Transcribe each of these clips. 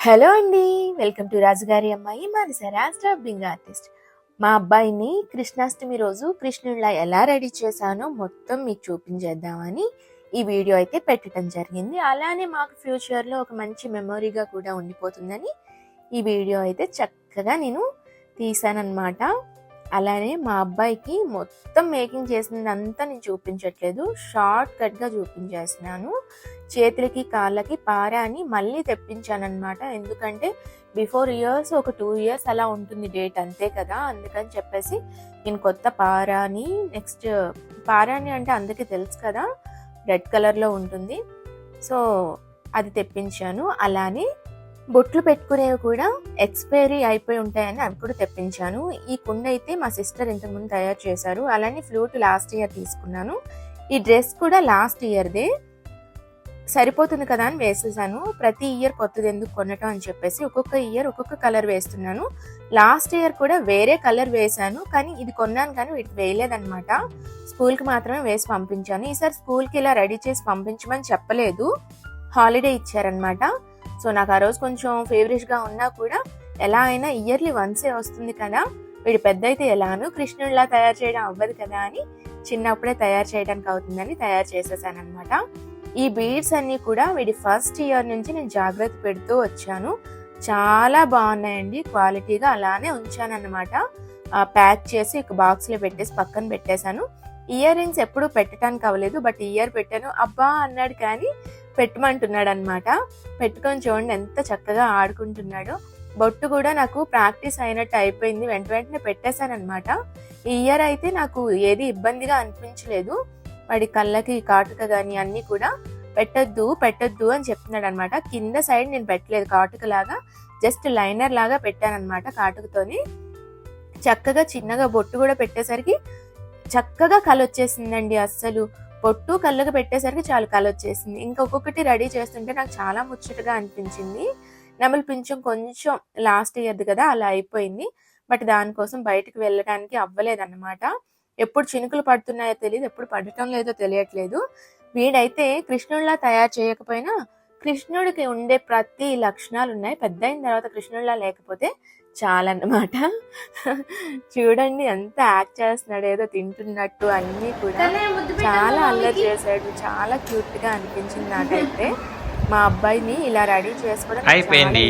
Hello అండి welcome to రాజుగారి అమ్మాయి మానసరా స్టాబింగ్ ఆర్టిస్ట్. మా అబ్బాయిని కృష్ణాష్టమి రోజు కృష్ణుడిలా ఎలా రెడీ చేశానో మొత్తం మీకు చూపించేద్దామని ఈ వీడియో అయితే పెట్టడం జరిగింది. అలానే మాకు ఫ్యూచర్లో ఒక మంచి మెమొరీగా కూడా ఉండిపోతుందని ఈ వీడియో అయితే చక్కగా నేను తీసానన్నమాట అలానే మా అబ్బాయికి మొత్తం మేకింగ్ చేసినదంతా నేను చూపించట్లేదు. షార్ట్ కట్గా చూపించేస్తున్నాను. చేతులకి కాళ్ళకి పారాని మళ్ళీ తెప్పించానమాట ఎందుకంటే బిఫోర్ ఇయర్స్ ఒక టూ ఇయర్స్ అలా ఉంటుంది డేట్ అంతే కదా. అందుకని చెప్పేసి నేను కొత్త పారాని నెక్స్ట్ పారాని అంటే అందరికీ తెలుసు కదా. రెడ్ కలర్లో ఉంటుంది. సో అది తెప్పించాను. అలానే బొట్లు పెట్టుకునేవి కూడా ఎక్స్పైరీ అయిపోయి ఉంటాయని అవి కూడా తెప్పించాను. ఈ కుండ అయితే మా సిస్టర్ ఇంతకుముందు తయారు చేశారు. అలానే ఫ్లూట్ లాస్ట్ ఇయర్ తీసుకున్నాను. ఈ డ్రెస్ కూడా లాస్ట్ ఇయర్దే. సరిపోతుంది కదా అని వేసేసాను. ప్రతి ఇయర్ కొత్తది ఎందుకు కొనటం అని చెప్పేసి ఒక్కొక్క ఇయర్ ఒక్కొక్క కలర్ వేస్తున్నాను. లాస్ట్ ఇయర్ కూడా వేరే కలర్ వేశాను. కానీ ఇది కొన్నాను కానీ ఇటు వేయలేదనమాట స్కూల్కి మాత్రమే వేసి పంపించాను. ఈసారి స్కూల్కి ఇలా రెడీ చేసి పంపించమని చెప్పలేదు. హాలిడే ఇచ్చారనమాట సో నాకు ఆ రోజు కొంచెం ఫేవరెట్గా ఉన్నా కూడా ఎలా అయినా ఇయర్లీ వన్సే వస్తుంది కదా వీడు పెద్ద అయితే ఎలాను కృష్ణుడిలా తయారు చేయడం అవ్వదు కదా అని చిన్నప్పుడే తయారు చేయడానికి అవుతుందని తయారు చేసేసాను అనమాట ఈ బీడ్స్ అన్నీ కూడా వీడి ఫస్ట్ ఇయర్ నుంచి నేను జాగ్రత్త పెడుతూ వచ్చాను. చాలా బాగున్నాయండి క్వాలిటీగా అలానే ఉంచాను అనమాట ప్యాక్ చేసి ఒక బాక్స్లో పెట్టేసి పక్కన పెట్టేశాను. ఇయర్ రింగ్స్ ఎప్పుడు పెట్టడానికి అవ్వలేదు బట్ ఇయర్ పెట్టాను. అబ్బా అన్నాడు కానీ పెట్టమంటున్నాడు అనమాట పెట్టుకొని చూడండి ఎంత చక్కగా ఆడుకుంటున్నాడో. బొట్టు కూడా నాకు ప్రాక్టీస్ అయినట్టు అయిపోయింది. వెంట వెంటనే పెట్టేశాను అనమాట ఈ ఇయర్ అయితే నాకు ఏది ఇబ్బందిగా అనిపించలేదు. వాడి కళ్ళకి కాటుక కానీ అన్నీ కూడా పెట్టొద్దు పెట్టొద్దు అని చెప్తున్నాడు అనమాట కింద సైడ్ నేను పెట్టలేదు. కాటుక లాగా జస్ట్ లైనర్ లాగా పెట్టాను అనమాట కాటుకతోని. చక్కగా చిన్నగా బొట్టు కూడా పెట్టేసరికి చక్కగా కళ వచ్చేసిందండి అస్సలు. పొట్టు కళ్ళకు పెట్టేసరికి చాలా కళ వచ్చేసింది ఇంకా ఒక్కొక్కటి రెడీ చేస్తుంటే నాకు చాలా ముచ్చటగా అనిపించింది. నెమలి పింఛం కొంచెం లాస్ట్ ఇయర్ది కదా అలా అయిపోయింది. బట్ దానికోసం బయటకు వెళ్ళడానికి అవ్వలేదన్నమాట. ఎప్పుడు చినుకులు పడుతున్నాయో తెలియదు ఎప్పుడు పడటం లేదో తెలియట్లేదు. వీడైతే కృష్ణుడిలా తయారు చేయకపోయినా కృష్ణుడికి ఉండే ప్రతి లక్షణాలు ఉన్నాయి పెద్ద అయిన తర్వాత కృష్ణుడిలా లేకపోతే చాలన్నమాట. చూడండి ఎంత యాక్ట్ చేస్తున్నాడు ఏదో తింటున్నట్టు అన్నీ కూడా చాలా అల్లరి చేశాడు. చాలా క్యూట్గా అనిపించింది నాకైతే. మా అబ్బాయిని ఇలా రెడీ చేసుకోవడం అయిపోయింది.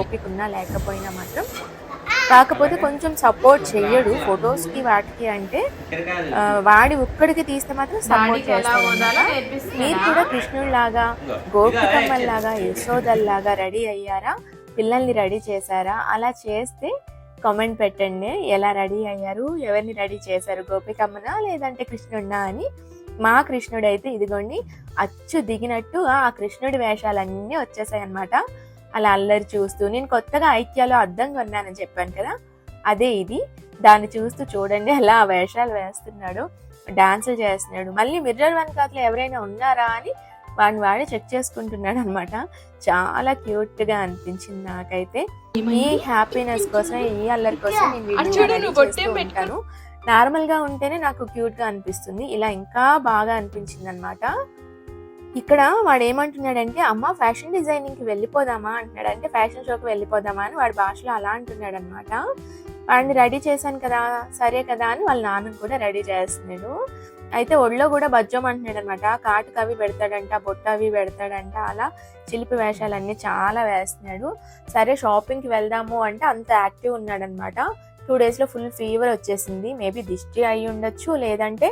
ఓపిక ఉన్నా లేకపోయినా మాత్రం. కాకపోతే కొంచెం సపోర్ట్ చెయ్యడు. ఫొటోస్కి వాటికి అంటే వాడి ఒక్కడికి తీస్తే మాత్రం సపోర్ట్ చేస్తాడు మీరు కూడా కృష్ణుడిలాగా గోపికమ్మల్లాగా యశోదల్లాగా రెడీ అయ్యారా? పిల్లల్ని రెడీ చేశారా? అలా చేస్తే కామెంట్ పెట్టండి. ఎలా రెడీ అయ్యారు? ఎవరిని రెడీ చేశారు? గోపికమ్మనా లేదంటే కృష్ణుడినా అని మా కృష్ణుడు అయితే ఇదిగోండి అచ్చు దిగినట్టు ఆ కృష్ణుడి వేషాలన్నీ వచ్చేసాయి అనమాట అలా అల్లరి చూస్తూ నేను కొత్తగా ఐక్యాలో అద్దం కొన్నానని చెప్పాను కదా అదే ఇది. దాన్ని చూస్తూ చూడండి అలా ఆ వేషాలు వేస్తున్నాడు డాన్సులు చేస్తున్నాడు. మళ్ళీ మిర్రర్ వన్ వెనకాతలో ఎవరైనా ఉన్నారా అని వాడిని వాడే చెక్ చేసుకుంటున్నాడు అనమాట చాలా క్యూట్గా అనిపించింది నాకైతే. ఈ హ్యాపీనెస్ కోసం ఈ అల్లరి కోసం నేను వీడియో. ఉంటాను నార్మల్గా ఉంటేనే. నాకు క్యూట్గా అనిపిస్తుంది. ఇలా ఇంకా బాగా అనిపించింది అనమాట ఇక్కడ వాడు ఏమంటున్నాడంటే అమ్మ ఫ్యాషన్ డిజైనింగ్కి వెళ్ళిపోదామా? అంటున్నాడు అంటే ఫ్యాషన్ షోకి వెళ్ళిపోదామా? అని వాడి భాషలో అలా అంటున్నాడు అనమాట వాడిని రెడీ చేశాను కదా సరే కదా అని వాళ్ళ నాన్న కూడా రెడీ చేస్తున్నాడు. అయితే ఒళ్ళో కూడా బజ్జం అంటున్నాడు అనమాట కాటుకు అవి పెడతాడంట బొట్ట అవి పెడతాడంట అలా చిలిపి వేషాలన్నీ చాలా వేస్తున్నాడు. సరే షాపింగ్కి వెళ్దాము అంటే అంత యాక్టివ్ ఉన్నాడనమాట. టూ డేస్లో ఫుల్ ఫీవర్ వచ్చేసింది. మేబీ దిష్టి అయి ఉండొచ్చు లేదంటే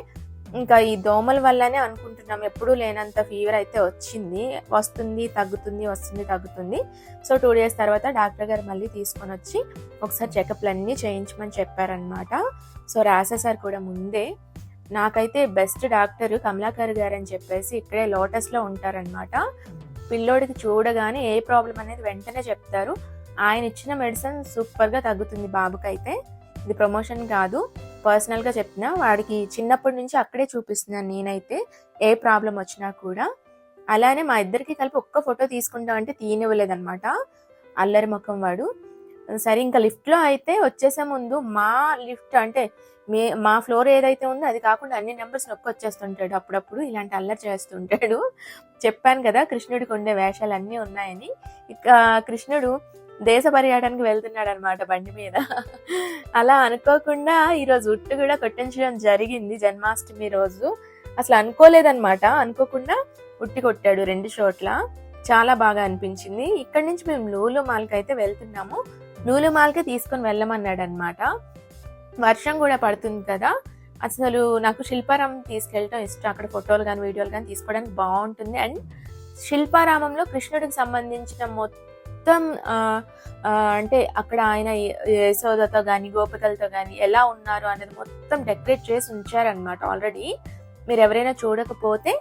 ఇంకా ఈ దోమల వల్లనే అనుకుంటున్నాం. ఎప్పుడూ లేనంత ఫీవర్ అయితే వచ్చింది. వస్తుంది తగ్గుతుంది వస్తుంది తగ్గుతుంది. సో టూ డేస్ తర్వాత డాక్టర్ గారు మళ్ళీ తీసుకొని వచ్చి ఒకసారి చెకప్లు అన్నీ చేయించమని చెప్పారనమాట. సో రాసేసారు కూడా ముందే. నాకైతే బెస్ట్ డాక్టర్ కమలాకర్ గారు అని చెప్పేసి ఇక్కడే లోటస్లో ఉంటారనమాట పిల్లోడికి చూడగానే ఏ ప్రాబ్లం అనేది వెంటనే చెప్తారు. ఆయన ఇచ్చిన మెడిసిన్ సూపర్గా తగ్గుతుంది బాబుకైతే. ఇది ప్రమోషన్ కాదు. పర్సనల్గా చెప్పిన వాడికి చిన్నప్పటి నుంచి అక్కడే చూపిస్తున్నాను నేనైతే ఏ ప్రాబ్లం వచ్చినా కూడా. అలానే మా ఇద్దరికి కలిపి ఒక్క ఫోటో తీసుకుంటాం అంటే అల్లరి ముఖం వాడు. సరే ఇంకా లిఫ్ట్లో అయితే వచ్చేసే ముందు మా లిఫ్ట్ అంటే మే మా ఫ్లోర్ ఏదైతే ఉందో అది కాకుండా అన్ని నెంబర్స్ నొక్కి వచ్చేస్తుంటాడు అప్పుడప్పుడు. ఇలాంటి అల్లరి చేస్తుంటాడు. చెప్పాను కదా కృష్ణుడికి ఉండే వేషాలు అన్నీ ఉన్నాయని. ఇక కృష్ణుడు దేశ పర్యాటనకి వెళ్తున్నాడు అనమాట బండి మీద. అలా అనుకోకుండా ఈరోజు ఉట్టు కూడా కొట్టించడం జరిగింది జన్మాష్టమి రోజు. అసలు అనుకోలేదనమాట అనుకోకుండా ఉట్టి కొట్టాడు రెండు చోట్ల చాలా బాగా అనిపించింది. ఇక్కడ నుంచి మేము లూలు మాల్కి అయితే వెళ్తున్నాము. నూలుమాల్కి తీసుకొని వెళ్ళమన్నాడు అనమాట వర్షం కూడా పడుతుంది కదా. అసలు నాకు శిల్పారామం తీసుకెళ్ళటం ఇష్టం. అక్కడ ఫోటోలు కానీ వీడియోలు కానీ తీసుకోవడానికి బాగుంటుంది. అండ్ శిల్పారామంలో కృష్ణుడికి సంబంధించిన మొత్తం అంటే అక్కడ ఆయన యశోదతో కానీ గోపతలతో కానీ ఎలా ఉన్నారు అనేది మొత్తం డెకరేట్ చేసి ఉంచారనమాట ఆల్రెడీ. మీరు ఎవరైనా చూడకపోతే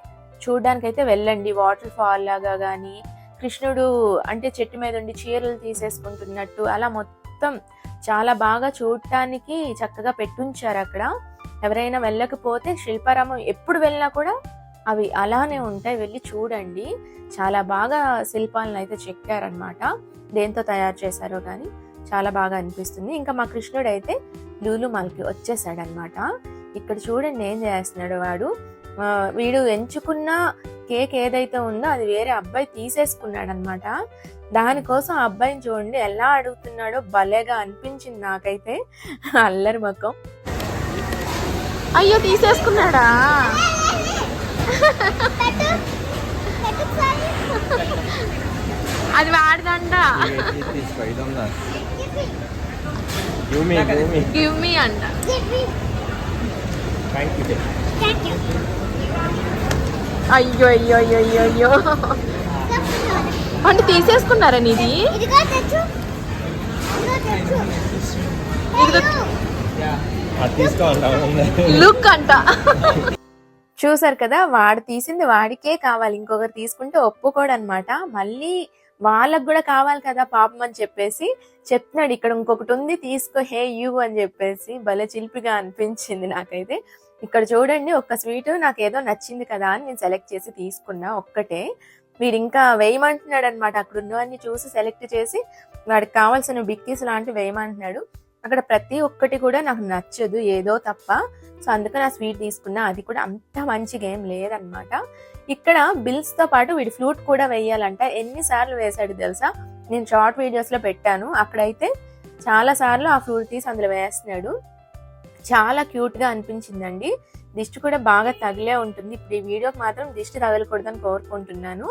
చూడడానికైతే వెళ్ళండి. వాటర్ ఫాల్ లాగా కానీ కృష్ణుడు అంటే చెట్టు మీద ఉండి చీరలు తీసేసుకుంటున్నట్టు అలా మొత్తం చాలా బాగా చూడటానికి చక్కగా పెట్టుంచారు అక్కడ. ఎవరైనా వెళ్ళకపోతే శిల్పారామం ఎప్పుడు వెళ్ళినా కూడా అవి అలానే ఉంటాయి. వెళ్ళి చూడండి. చాలా బాగా శిల్పాలను అయితే చెక్కారనమాట దేంతో తయారు చేశారో కానీ చాలా బాగా అనిపిస్తుంది. ఇంకా మా కృష్ణుడు అయితే లూలు మాల్కి వచ్చేసాడనమాట ఇక్కడ చూడండి ఏం చేస్తున్నాడు వాడు. ఆ, వీడు ఎంచుకున్న కేక్ ఏదైతే ఉందో అది వేరే అబ్బాయి తీసేసుకున్నాడు అనమాట దానికోసం ఆ అబ్బాయిని చూడండి ఎలా అడుగుతున్నాడో భలేగా అనిపించింది నాకైతే. అల్లరి మొక్కం అయ్యో తీసేసుకున్నాడా? అది వాడదంట. Me. గివ్ మీ అంట. Thank you. అయ్యో అయ్యో అయ్యో అయ్యో అయ్యో. అంటే తీసేసుకున్నారా నీది లుక్ అంట. చూసారు కదా వాడు తీసింది వాడికే కావాలి. ఇంకొకరు తీసుకుంటే ఒప్పుకోడు అనమాట మళ్ళీ వాళ్ళకు కూడా కావాలి కదా పాపం అని చెప్పేసి. చెప్తున్నాడు ఇక్కడ ఇంకొకటి ఉంది తీసుకో హే యూ అని చెప్పేసి. భలే చిలిపిగా అనిపించింది నాకైతే. ఇక్కడ చూడండి ఒక్క స్వీట్ నాకు ఏదో నచ్చింది కదా అని నేను సెలెక్ట్ చేసి తీసుకున్నా ఒక్కటే. వీడు ఇంకా వేయమంటున్నాడు అనమాట అక్కడ ఉన్నవన్నీ చూసి సెలెక్ట్ చేసి వాడికి కావాల్సిన బిక్కీస్ లాంటివి వేయమంటున్నాడు. అక్కడ ప్రతి ఒక్కటి కూడా నాకు నచ్చదు ఏదో తప్ప. సో అందుకని ఆ స్వీట్ తీసుకున్నా. అది కూడా అంత మంచిగా ఏం లేదనమాట. ఇక్కడ బిల్స్తో పాటు వీడి ఫ్లూట్ కూడా వేయాలంట. ఎన్నిసార్లు వేశాడు తెలుసా? నేను షార్ట్ వీడియోస్లో పెట్టాను. అక్కడైతే చాలా సార్లు ఆ ఫ్లూట్ తీసి అందులో వేస్తున్నాడు. చాలా క్యూట్గా అనిపించిందండి. దిష్టి కూడా బాగా తగిలే ఉంటుంది. ఇప్పుడు ఈ వీడియోకి మాత్రం దిష్టి తగలకూడదని కోరుకుంటున్నాను.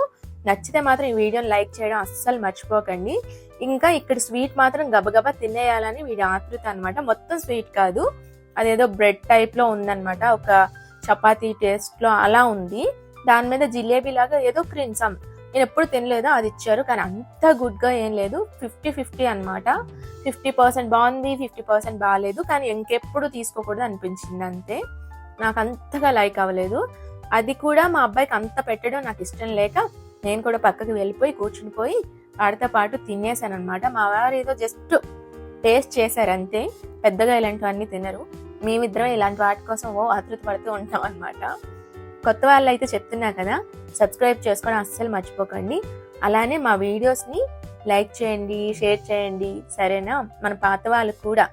నచ్చితే మాత్రం ఈ వీడియోని లైక్ చేయడం అస్సలు మర్చిపోకండి. ఇంకా ఇక్కడ స్వీట్ మాత్రం గబగబా తినేయాలని వీడి ఆతృత అనమాట మొత్తం స్వీట్ కాదు. అదేదో బ్రెడ్ టైప్లో ఉందన్నమాట. ఒక చపాతీ టేస్ట్లో అలా ఉంది. దాని మీద జిలేబీ లాగా ఏదో క్రీమ్ నేను ఎప్పుడు తినలేదు? అది ఇచ్చారు. కానీ అంత గుడ్గా ఏం లేదు. ఫిఫ్టీ ఫిఫ్టీ అన్నమాట. ఫిఫ్టీ పర్సెంట్ బాగుంది ఫిఫ్టీ పర్సెంట్ బాగాలేదు. కానీ ఇంకెప్పుడు తీసుకోకూడదు అనిపించింది అంతే. నాకు అంతగా లైక్ అవ్వలేదు. అది కూడా మా అబ్బాయికి అంత పెట్టడం నాకు ఇష్టం లేక నేను కూడా పక్కకి వెళ్ళిపోయి కూర్చుని పోయి వాడితో పాటు తినేసాను అనమాట మా వారు ఏదో జస్ట్ టేస్ట్ చేశారు అంతే. పెద్దగా ఇలాంటివన్నీ తినరు. మేమిద్దరం ఇలాంటి వాటి కోసం ఓ ఆతృత పడుతూ ఉంటాం అనమాట కొత్త వాళ్ళు అయితే చెప్తున్నా కదా సబ్స్క్రైబ్ చేసుకోవడం అస్సలు మర్చిపోకండి. అలానే మా వీడియోస్ని లైక్ చేయండి షేర్ చేయండి సరేనా? మన పాత వాళ్ళు కూడా.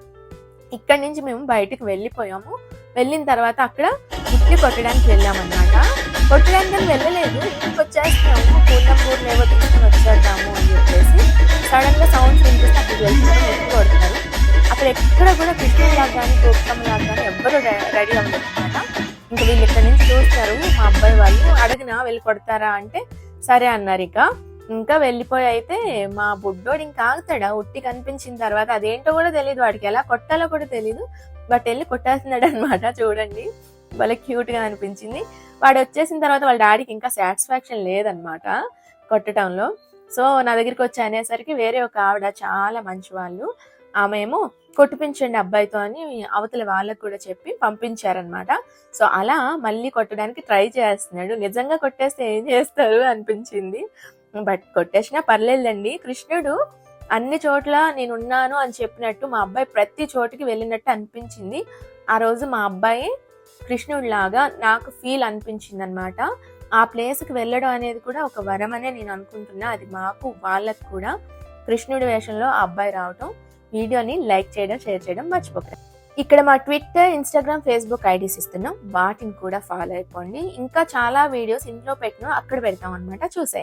ఇక్కడి నుంచి మేము బయటకు వెళ్ళిపోయాము. వెళ్ళిన తర్వాత అక్కడ ఉట్టి కొట్టడానికి వెళ్ళామన్నమాట. కొట్టడానికి వెళ్ళలేదు ఇంటికి వచ్చేస్తున్నాము పూర్ణం పూర్ణ ఏవో వెళ్ళి కొడతారా అంటే సరే అన్నారు ఇక. ఇంకా వెళ్ళిపోయి అయితే మా బుడ్డోడు ఇంకా ఆగుతాడా? ఉట్టి కనిపించిన తర్వాత అదేంటో కూడా తెలియదు వాడికి. ఎలా కొట్టాలో కూడా తెలియదు బట్ వెళ్ళి కొట్టేస్తున్నాడు అనమాట చూడండి. భలే క్యూట్గా అనిపించింది. వాడు వచ్చేసిన తర్వాత వాళ్ళ డాడీకి ఇంకా సాటిస్ఫాక్షన్ లేదనమాట కొట్టడంలో సో నా దగ్గరికి వచ్చి అనేసరికి వేరే ఒక ఆవిడ చాలా మంచి వాళ్ళు ఆమె ఏమో కొట్టిపించండి అబ్బాయితో అని అవతల వాళ్ళకు కూడా చెప్పి పంపించారనమాట సో అలా మళ్ళీ కొట్టడానికి ట్రై చేస్తున్నాడు. నిజంగా కొట్టేస్తే ఏం చేస్తారు అనిపించింది. బట్ కొట్టేసినా పర్లేదండి కృష్ణుడు అన్ని చోట్ల నేను ఉన్నాను అని చెప్పినట్టు మా అబ్బాయి ప్రతి చోటికి వెళ్ళినట్టు అనిపించింది. ఆ రోజు మా అబ్బాయి కృష్ణుడి లాగా నాకు ఫీల్ అనిపించింది అనమాట ఆ ప్లేస్కి వెళ్ళడం అనేది కూడా ఒక వరం అనే నేను అనుకుంటున్నా. అది మాకు వాళ్ళకు కూడా కృష్ణుడి వేషంలో ఆ అబ్బాయి రావటం. వీడియోని లైక్ చేయడం షేర్ చేయడం మర్చిపోకండి. ఇక్కడ మా ట్విట్టర్ ఇన్స్టాగ్రామ్ ఫేస్బుక్ ఐడీస్ ఇస్తున్నాం. వాటిని కూడా ఫాలో అయిపోండి. ఇంకా చాలా వీడియోస్ ఇంట్లో పెట్టినా అక్కడ పెడతాం అనమాట చూసేయండి.